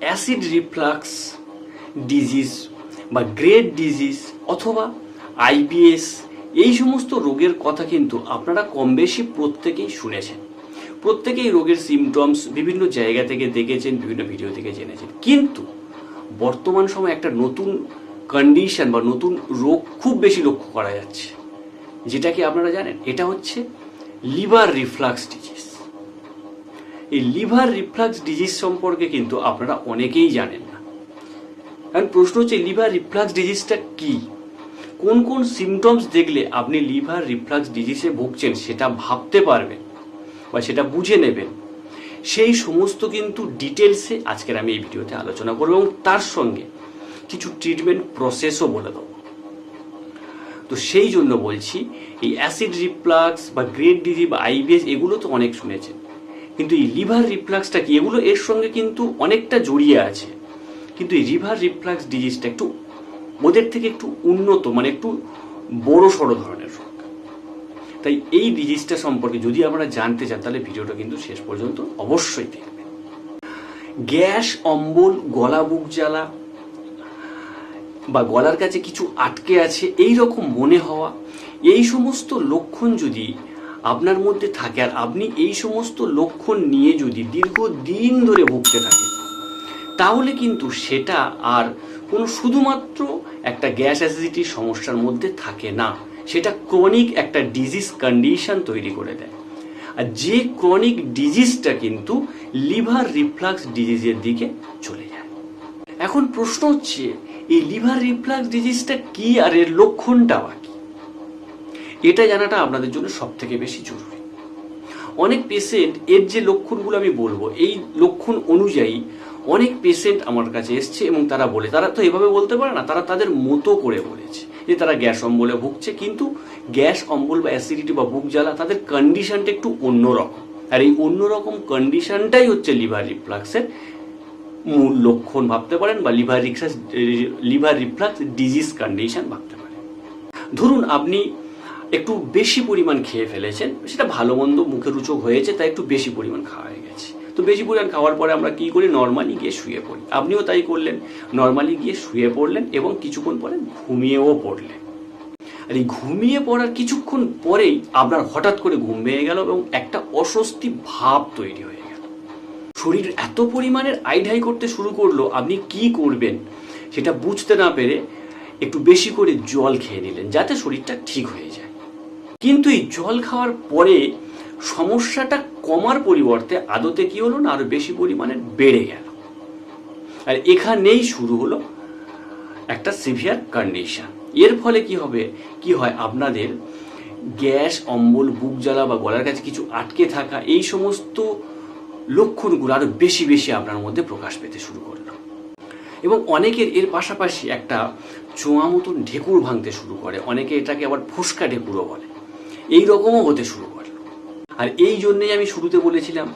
Acid reflux disease বা grade disease অথবা IBS এই সমস্ত রোগের কথা কিন্তু আপনারা কম বেশি প্রত্যেকেই শুনেছেন। প্রত্যেকেই রোগের সিমটমস বিভিন্ন জায়গা থেকে দেখেছেন, বিভিন্ন ভিডিও থেকে জেনেছেন। কিন্তু বর্তমান সময়ে একটা নতুন কন্ডিশন বা নতুন রোগ খুব বেশি লক্ষ্য করা যাচ্ছে। যেটা কি আপনারা জানেন? এটা হচ্ছে লিভার রিফ্লাক্স ডিজিজ এই লিভার রিফ্লাক্স ডিজিজ সম্পর্কে কিন্তু আপনারা অনেকেই জানেন না। কারণ প্রশ্ন হচ্ছে লিভার রিফ্লাক্স ডিজিজটা কি? কোন কোন সিমটমস দেখলে আপনি লিভার রিফ্লাক্স ডিজিজে ভুগছেন সেটা ভাবতে পারবেন বা সেটা বুঝে নেবেন? সেই সমস্ত কিন্তু ডিটেলসে আজকের আমি এই ভিডিওতে আলোচনা করব এবং তার সঙ্গে কিছু ট্রিটমেন্ট প্রসেসও বলে দেবো। তো সেই জন্য বলছি, এই অ্যাসিড রিফ্লাক্স বা গ্রেড ডিজি বা আইবিএস এগুলো তো অনেক শুনেছেন। কিন্তু এই লিভার রিফ্লাক্সটা কি? এগুলো এর সঙ্গে কিন্তু অনেকটা জড়িয়ে আছে। কিন্তু এই লিভার রিফ্লাক্স ডিজিজটা একটু ওদের থেকে একটু উন্নত মানে একটু বড় সড়ো ধরনের রোগ। তাই এই ডিজিজটা সম্পর্কে যদি আমরা জানতে চান, তাহলে ভিডিওটা কিন্তু শেষ পর্যন্ত অবশ্যই দেখবেন। গ্যাস, অম্বল, গলা, বুক জ্বালা বা গলার কাছে কিছু আটকে আছে এই রকম মনে হওয়া, এই সমস্ত লক্ষণ যদি আপনার মধ্যে থাকে আর আপনি এই সমস্ত লক্ষণ নিয়ে যদি দীর্ঘদিন ধরে ভুগতে থাকেন, তাহলে কিন্তু সেটা আর কোনো শুধুমাত্র একটা গ্যাস অ্যাসিডিটির সমস্যার মধ্যে থাকে না। সেটা ক্রনিক একটা ডিজিজ কন্ডিশন তৈরি করে দেয়। আর যে ক্রনিক ডিজিজটা কিন্তু লিভার রিফ্লাক্স ডিজিজের দিকে চলে যায়। এখন প্রশ্ন হচ্ছে, এই লিভার রিফ্লাক্স ডিজিজটা কি আর এর লক্ষণটা এটা জানাটা আপনাদের জন্য সব থেকে বেশি জরুরি। অনেক পেশেন্ট এর যে লক্ষণগুলো আমি বলব, এই লক্ষণ অনুযায়ী অনেক পেশেন্ট আমার কাছে এসছে এবং তারা বলে, তারা তো এভাবে বলতে পারে না, তারা তাদের মতো করে বলেছে যে তারা গ্যাস অম্বলে ভুগছে, কিন্তু গ্যাস অম্বল বা অ্যাসিডিটি বা বুক জ্বালা তাদের কন্ডিশনটা একটু অন্যরকম। আর এই অন্যরকম কন্ডিশনটাই হচ্ছে লিভার রিফ্লাক্সের মূল লক্ষণ ভাবতে পারেন বা liver reflux liver reflux disease condition ভাবতে পারেন। ধরুন আপনি একটু বেশি পরিমাণ খেয়ে ফেলেছেন, সেটা ভালো মন্দ মুখে রুচক হয়েছে, তাই একটু বেশি পরিমাণ খাওয়া হয়ে গেছে। তো বেশি পরিমাণ খাওয়ার পরে আমরা কি করি? নর্মালি গিয়ে শুয়ে পড়ি। আপনিও তাই করলেন। নর্মালি গিয়ে শুয়ে পড়লেন এবং কিছুক্ষণ পরে ঘুমিয়েও পড়লেন। আর এই ঘুমিয়ে পড়ার কিছুক্ষণ পরেই আপনার হঠাৎ করে ঘুম ভেঙে গেল এবং একটা অস্বস্তি ভাব তৈরি হয়ে গেল। শরীর এত পরিমাণের আইডাই করতে শুরু করল, আপনি কি করবেন সেটা বুঝতে না পেরে একটু বেশি করে জল খেয়ে নিলেন, যাতে শরীরটা ঠিক হয়ে যায়। কিন্তু এই জল খাওয়ার পরে সমস্যাটা কমার পরিবর্তে আদতে কি হলো না, আরও বেশি পরিমাণে বেড়ে গেল। আর এখানেই শুরু হলো একটা সিভিয়ার কন্ডিশন এর ফলে কি হবে? কি হয়? আপনাদের গ্যাস, অম্বল, বুক জ্বালা বা গলার কাছে কিছু আটকে থাকা এই সমস্ত লক্ষণগুলো আরও বেশি বেশি আপনার মধ্যে প্রকাশ পেতে শুরু করল। এবং অনেকের এর পাশাপাশি একটা চোঁয়া মতন ঢেকুর ভাঙতে শুরু করে। অনেকে এটাকে আবার ফুসকা ঢেকুরও বলে। এই রকমও হতে শুরু করল আর এই জন্যেই আমি শুরুতে বলেছিলাম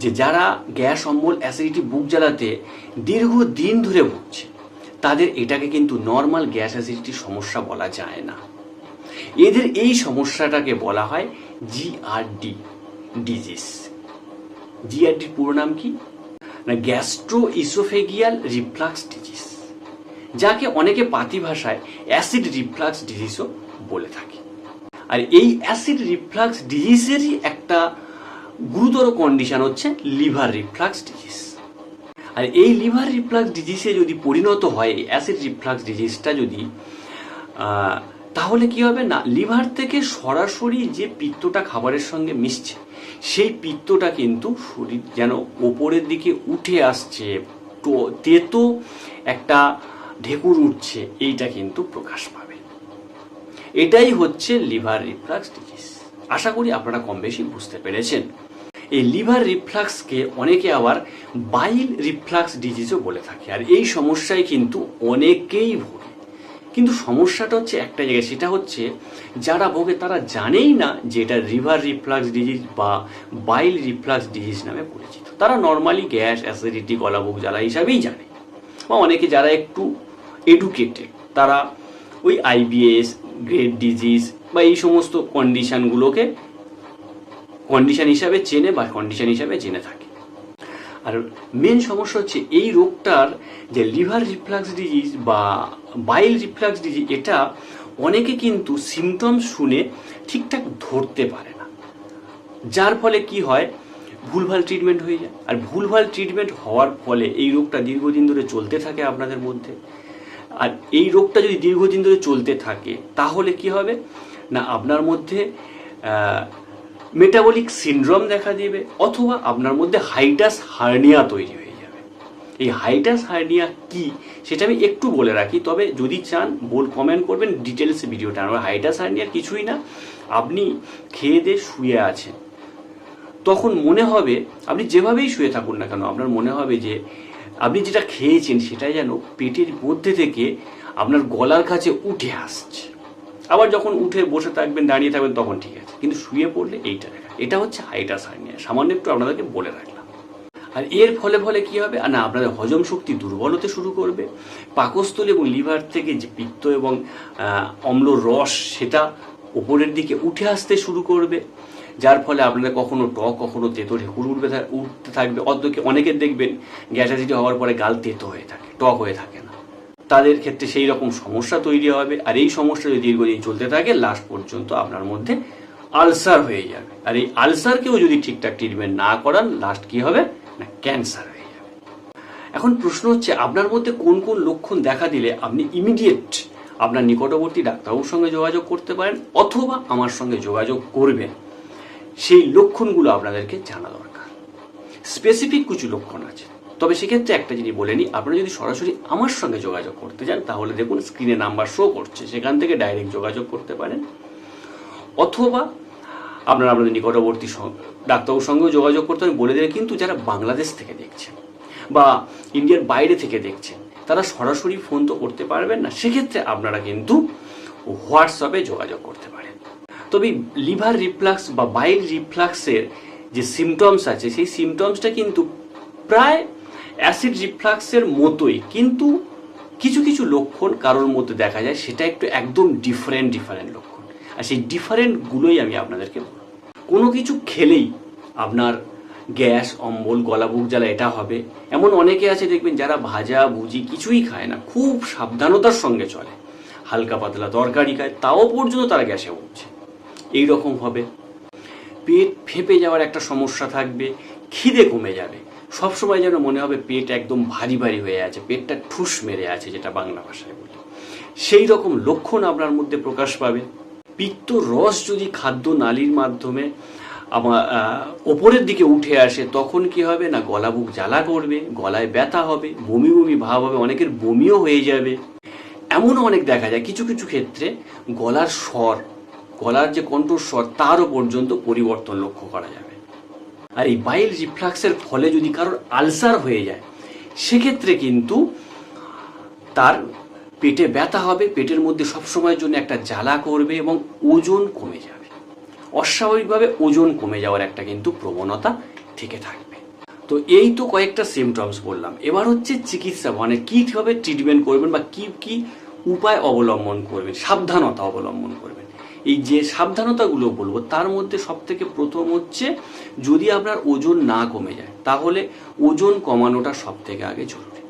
যে যারা গ্যাস, অম্বল, অ্যাসিডিটি, বুক জ্বালাতে দীর্ঘদিন ধরে ভুগছে, তাদের এটাকে কিন্তু নর্মাল গ্যাস অ্যাসিডিটির সমস্যা বলা যায় না। এদের এই সমস্যাটাকে বলা হয় জিআরডি ডিজিজ জিআরডির পুরো নাম কি? না গ্যাস্ট্রো ইসোফেগিয়াল রিফ্লাক্স ডিজিজ যাকে অনেকে পাতি ভাষায় অ্যাসিড রিফ্লাক্স ডিজিজও বলে থাকে। আর এই অ্যাসিড রিফ্লাক্স ডিজিজেরই একটা গুরুতর কন্ডিশন হচ্ছে লিভার রিফ্লাক্স ডিজিজ আর এই লিভার রিফ্লাক্স ডিজিজে যদি পরিণত হয়, এই অ্যাসিড রিফ্লাক্স ডিজিজটা যদি তাহলে কি হবে না লিভার থেকে সরাসরি যে পিত্তটা খাবারের সঙ্গে মিশছে, সেই পিত্তটা কিন্তু শরীর যেন ওপরের দিকে উঠে আসছে তেতো একটা ঢেকুর উঠছে, এইটা কিন্তু প্রকাশ পাবে এটাই হচ্ছে লিভার রিফ্লাক্স ডিজিজ। আশা করি আপনারা কম বেশি বুঝতে পেরেছেন। এই লিভার রিফ্লাক্সকে অনেকে আবার বাইল রিফ্লাক্স ডিজিজও বলে থাকে, আর এই সমস্যায় কিন্তু অনেকেই ভোগে। কিন্তু সমস্যাটা হচ্ছে একটা জায়গায়, সেটা হচ্ছে যারা ভোগে তারা জানেই না যে এটা লিভার রিফ্লাক্স ডিজিজ বা বাইল রিফ্লাক্স ডিজিজ নামে পরিচিত। তারা নর্মালি গ্যাস, অ্যাসিডিটি গলাবুক জ্বালা হিসাবেই জানে। বা অনেকে যারা একটু এডুকেটেড, তারা ওই আইবিএস গ্রেড ডিজিজ বা এই সমস্ত কন্ডিশানগুলোকে কন্ডিশান হিসাবে চেনে বা কন্ডিশান হিসাবে জেনে থাকে। আর মেন সমস্যা হচ্ছে এই রোগটার যে লিভার রিফ্লাক্স ডিজিজ বা বাইল রিফ্লাক্স ডিজিজ এটা অনেকে কিন্তু সিমটমস শুনে ঠিকঠাক ধরতে পারে না। যার ফলে কি হয়? ভুলভাল ট্রিটমেন্ট হয়ে যায়। আর ভুলভাল ট্রিটমেন্ট হওয়ার ফলে এই রোগটা দীর্ঘদিন ধরে চলতে থাকে আপনাদের মধ্যে। আর এই রোগটা যদি দীর্ঘদিন ধরে চলতে থাকে, তাহলে কি হবে? না, আপনার মধ্যে মেটাবলিক সিনড্রোম দেখা দেবে, অথবা আপনার মধ্যে হাইটাস হার্নিয়া তৈরি হয়ে যাবে। এই হাইটাস হার্নিয়া কি, সেটা আমি একটু বলে রাখি, তবে যদি চান বল কমেন্ট করবেন ডিটেলসে ভিডিওটা, আমার হাইটাস হার্নিয়া কিছুই না। আপনি খেয়ে দিয়ে শুয়ে আছেন। তখন মনে হবে, আপনি যেভাবেই শুয়ে থাকুন না কেন, আপনার মনে হবে যে আপনি যেটা খেয়েছেন সেটা যেন পেটের মধ্যে থেকে আপনার গলার কাছে উঠে আসছে। আবার যখন উঠে বসে থাকবেন, দাঁড়িয়ে থাকবেন, তখন ঠিক আছে। কিন্তু শুয়ে পড়লে এইটা দেখা। এটা হচ্ছে হাইটাস হার্নিয়া সামান্য একটু আপনাদেরকে বলে রাখলাম। আর এর ফলে ফলে কি হবে? না, আপনাদের হজম শক্তি দুর্বল হতে শুরু করবে। পাকস্থলী এবং লিভার থেকে যে পিত্ত এবং অম্ল রস সেটা উপরের দিকে উঠে আসতে শুরু করবে। যার ফলে আপনাদের কখনো টক, কখনো তেতো ঢেকুর উঠবে উঠতে থাকবে। অর্ধকে অনেকের দেখবেন গ্যাস হওয়ার পরে গাল তেতো হয়ে থাকে, টক হয়ে থাকে না। তাদের ক্ষেত্রে সেই রকম সমস্যা তৈরি হবে, আর এই সমস্যা যদি দীর্ঘদিন চলতে থাকে লাস্ট পর্যন্ত আপনার মধ্যে আলসার হয়ে যাবে। আর এই আলসারকেও যদি ঠিকঠাক ট্রিটমেন্ট না করান লাস্ট কি হবে? না ক্যান্সার হয়ে যাবে। এখন প্রশ্ন হচ্ছে, আপনার মধ্যে কোন কোন লক্ষণ দেখা দিলে আপনি ইমিডিয়েট আপনার নিকটবর্তী ডাক্তারবাবুর সঙ্গে যোগাযোগ করতে পারেন, অথবা আমার সঙ্গে যোগাযোগ করবেন? সেই লক্ষণগুলো আপনাদেরকে জানা দরকার। স্পেসিফিক কিছু লক্ষণ আছে। তবে সেক্ষেত্রে একটা জিনিস বলে নিই, আপনারা যদি সরাসরি আমার সঙ্গে যোগাযোগ করতে চান, তাহলে দেখুন স্ক্রিনে নাম্বার শো করছে। সেখান থেকে ডাইরেক্ট যোগাযোগ করতে পারেন। অথবা আপনারা আপনাদের নিকটবর্তী ডাক্তারবাবুর সঙ্গেও যোগাযোগ করতে পারেন। বলে দিলে কিন্তু যারা বাংলাদেশ থেকে দেখছেন বা ইন্ডিয়ার বাইরে থেকে দেখছেন, তারা সরাসরি ফোন তো করতে পারবেন না। সেক্ষেত্রে আপনারা কিন্তু হোয়াটসঅ্যাপে যোগাযোগ করতে পারেন। তবে লিভার রিফ্লাক্স বা বাইল রিফ্লাক্সের যে সিমটমস আছে, সেই সিমটমসটা কিন্তু প্রায় অ্যাসিড রিফ্লাক্সের মতোই, কিন্তু কিছু কিছু লক্ষণ কারোর মধ্যে দেখা যায়, সেটা একটু একদম ডিফারেন্ট ডিফারেন্ট লক্ষণ। আর সেই ডিফারেন্টগুলোই আমি আপনাদেরকে বলব। কোনো কিছু খেলেই আপনার গ্যাস, অম্বল, গলা, বুক জ্বালা, এটা হবে। এমন অনেকে আছে, দেখবেন যারা ভাজা, ভুজি কিছুই খায় না, খুব সাবধানতার সঙ্গে চলে। হালকা পাতলা তরকারি খায়, তাও পর্যন্ত তারা গ্যাসে উঠছে এই রকম হবে। পেট ফেপে যাওয়ার একটা সমস্যা থাকবে, খিদে কমে যাবে। সবসময় যেন মনে হবে পেট একদম ভারী ভারী হয়ে আছে, পেটটা ঠুস মেরে আছে যেটা বাংলা ভাষায় বলে। সেই রকম লক্ষণ আপনার মধ্যে প্রকাশ পাবে। পিত্ত রস যদি খাদ্য নালীর মাধ্যমে আমার ওপরের দিকে উঠে আসে, তখন কি হবে না গলা বুক জ্বালা করবে, গলায় ব্যথা হবে, বমি বমি ভাব হবে, অনেকের বমিও হয়ে যাবে। এমনও অনেক দেখা যায়, কিছু কিছু ক্ষেত্রে গলার স্বর গলার যে কণ্ঠস্বর, তারও পর্যন্ত পরিবর্তন লক্ষ্য করা যাবে। আর এই বাইল রিফ্লাক্সের ফলে যদি কারোর আলসার হয়ে যায়, সেক্ষেত্রে কিন্তু তার পেটে ব্যথা হবে, পেটের মধ্যে সবসময়ের জন্য একটা জ্বালা করবে এবং ওজন কমে যাবে। অস্বাভাবিকভাবে ওজন কমে যাওয়ার একটা কিন্তু প্রবণতা থেকে থাকবে। তো এই তো কয়েকটা সিমটমস বললাম। এবার হচ্ছে চিকিৎসা মানে কীভাবে ট্রিটমেন্ট করবেন বা কি কি উপায় অবলম্বন করবেন, সাবধানতা অবলম্বন করবেন। এই যে সাবধানতাগুলো বলব, তার মধ্যে সব থেকে প্রথম হচ্ছে যদি আপনার ওজন না কমে যায়, তাহলে ওজন কমানোটা সব থেকে আগে জরুরি।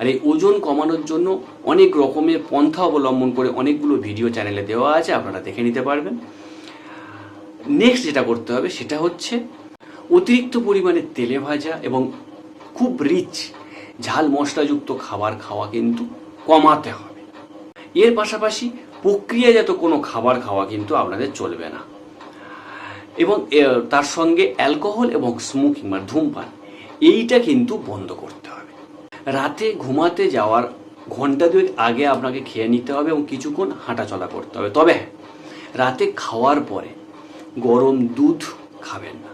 আর এই ওজন কমানোর জন্য অনেক রকমের পন্থা অবলম্বন করে অনেকগুলো ভিডিও চ্যানেলে দেওয়া আছে, আপনারা দেখে নিতে পারবেন। নেক্সট যেটা করতে হবে সেটা হচ্ছে অতিরিক্ত পরিমাণে তেলে ভাজা এবং খুব রিচ ঝাল মশলাযুক্ত খাবার খাওয়া কিন্তু কমাতে হবে। এর পাশাপাশি প্রক্রিয়াজাত কোনো খাবার খাওয়া কিন্তু আপনাদের চলবে না। এবং তার সঙ্গে অ্যালকোহল এবং স্মোকিং বা ধূমপান, এইটা কিন্তু বন্ধ করতে হবে। রাতে ঘুমাতে যাওয়ার ঘণ্টা দুয়েক আগে আপনাকে খেয়ে নিতে হবে এবং কিছুক্ষণ হাঁটাচলা করতে হবে। তবে হ্যাঁ রাতে খাওয়ার পরে গরম দুধ খাবেন না।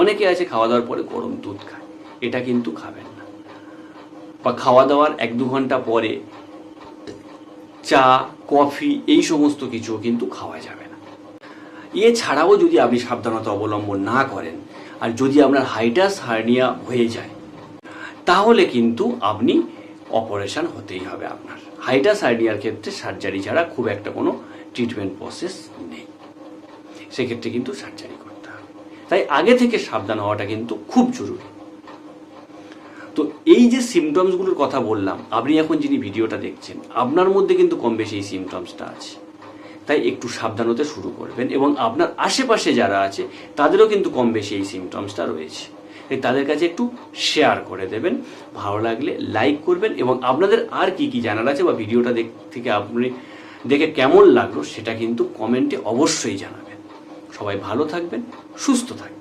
অনেকে আছে খাওয়া দাওয়ার পরে গরম দুধ খায়, এটা কিন্তু খাবেন না। বা খাওয়া দাওয়ার এক দু ঘণ্টা পরে চা কফি, এই সমস্ত কিছু কিন্তু খাওয়া যাবে না। এছাড়াও যদি আপনি সাবধানতা অবলম্বন না করেন, আর যদি আপনার হাইটাস, হার্নিয়া হয়ে যায়, তাহলে কিন্তু আপনি অপারেশন হতেই হবে আপনার। হাইটাস, হার্নিয়ার ক্ষেত্রে সার্জারি ছাড়া খুব একটা কোনো ট্রিটমেন্ট প্রসেস নেই। সেক্ষেত্রে কিন্তু সার্জারি করতে হবে। তাই আগে থেকে সাবধান হওয়াটা কিন্তু খুব জরুরি। তো এই যে সিমটমসগুলোর কথা বললাম, আপনি এখন যিনি ভিডিওটা দেখছেন, আপনার মধ্যে কিন্তু কম বেশি এই সিমটমসটা আছে। তাই একটু সাবধান হতে শুরু করবেন এবং আপনার আশেপাশে যারা আছে, তাদেরও কিন্তু কম বেশি এই সিমটমসটা রয়েছে। তাই তাদের কাছে একটু শেয়ার করে দেবেন, ভালো লাগলে লাইক করবেন এবং আপনাদের আর কি কি জানার আছে বা ভিডিওটা দেখ, থেকে আপনি দেখে কেমন লাগল সেটা কিন্তু কমেন্টে অবশ্যই জানাবেন। সবাই ভালো থাকবেন, সুস্থ থাকবেন।